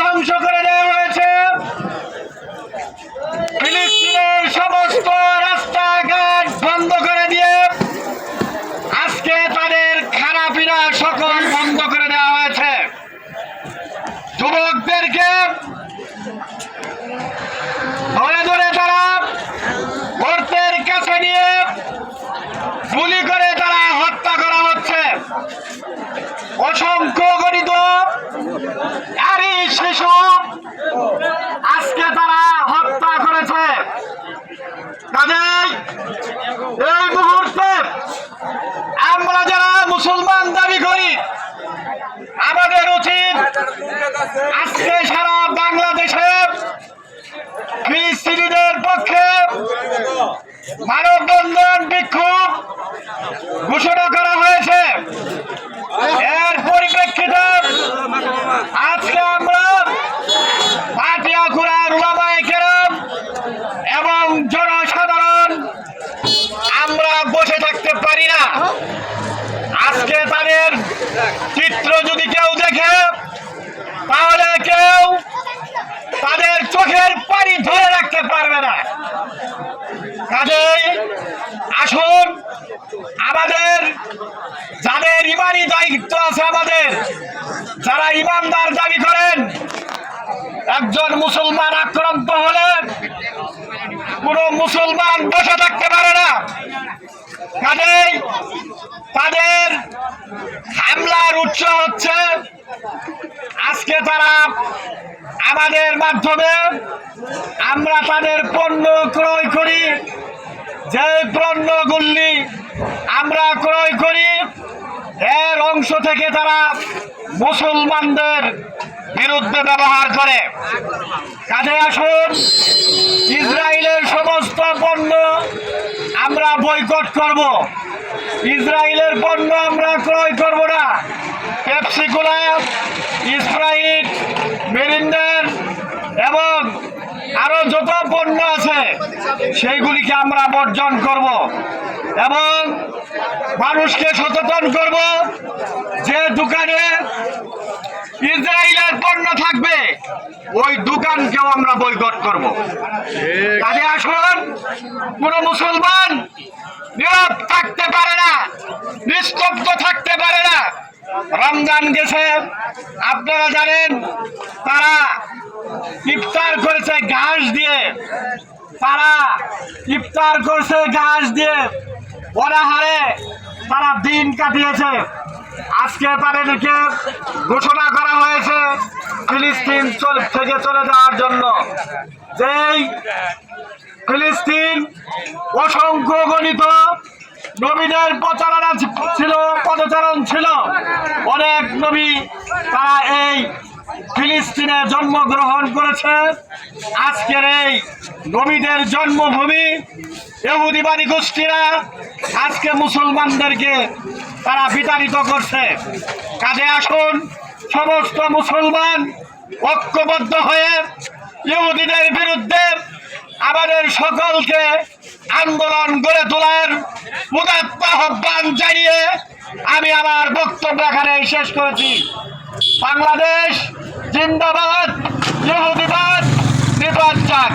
ধ্বংস করে দেওয়া হয়েছে ফিলিস্তিনের সমস্ত রাস্তাঘাট বন্ধ করে দিয়ে আজকে তাদের খানাপিনা সকল বন্ধ করে দেওয়া হয়েছে যুবকদেরকে ধরে ধরে তারা গর্তের কাছে নিয়ে গুলি করে তারা হত্যা করা হচ্ছে অসংখ্য গণিত নারী শিশু আজকে তারা হত্যা করেছে কাজেই এই মুহূর্তে আমরা যারা মুসলমান দাবি করি আমাদের উচিত আজকে সারা বাংলাদেশে ফিলিস্তিনিদের পক্ষে মানববন্ধন বিক্ষোভ ঘোষণা করা হয়েছে। এর পরিপ্রেক্ষিতে আজকে আমরা পাটিয়াখুড়ার উলামায়ে কেরাম এবং জনসাধারণ আমরা বসে থাকতে পারি না। আজকে তাদের চিত্র যদি কেউ দেখে, তাহলে কেউ তাদের চোখের পানি ধরে রাখতে পারবে না কাজেই আসুন আমাদের, যাদের ইমানি দায়িত্ব আছে আমাদের, যারা ইমানদার দাবি করেন, একজন মুসলমান আক্রান্ত হলে কোন মুসলমান বসে থাকতে পারে না। কাজেই তাদের হামলার উৎস হচ্ছে, আজকে তারা আমাদের মাধ্যমে আমরা তাদের পণ্য ক্রয় করি। যে পণ্যগুলি আমরা ক্রয় করি, এর অংশ থেকে তারা মুসলমানদের বিরুদ্ধে ব্যবহার করে। কাজে আসুন, ইসরায়েলের সমস্ত পণ্য আমরা বয়কট করব। ইসরায়েলের পণ্য আমরা ক্রয় করব না। পেপসিকোলা স্প্রাইট যত পণ্য আছে, সেইগুলিকে আমরা বর্জন করব এবং মানুষকে সচেতন করব যে দোকানে ইসরায়েলের পণ্য থাকবে, ওই দোকানকেও আমরা বয়কট করব। কাজে আসুন, কোন মুসলমান নীরব থাকতে পারে না, নিস্তব্ধ থাকতে পারে না। রমজান গেছে, আপনারা জানেন, তারা ইফতার করেছে ঘাস দিয়ে। তারা ইফতার করছে ঘাস দিয়ে। অনাহারে তারা দিন কাটিয়েছে। আজকে তাদেরকে ঘোষণা করা হয়েছে ফিলিস্তিন থেকে চলে যাওয়ার জন্য। যেই ফিলিস্তিন অসংখ্য গণিত নবীদের প্রচারণা ছিল, পদচারণ ছিল। অনেক নবী তারা এই ফিলিস্তিনে জন্মগ্রহণ করেছে। আজকের এই নবীদের জন্মভূমি এহুদিবাদী গোষ্ঠীরা আজকে মুসলমানদেরকে তারা বিতাড়িত করছে। কাজে আসুন, সমস্ত মুসলমান ঐক্যবদ্ধ হয়ে ইহুদিদের বিরুদ্ধে আমাদের সকলকে আন্দোলন গড়ে তোলার উদাত্ত আহ্বান জানিয়ে আমি আমার বক্তব্য এখানে শেষ করেছি। বাংলাদেশ জিন্দাবাদ ইহুদিবাদ নির্বাচন।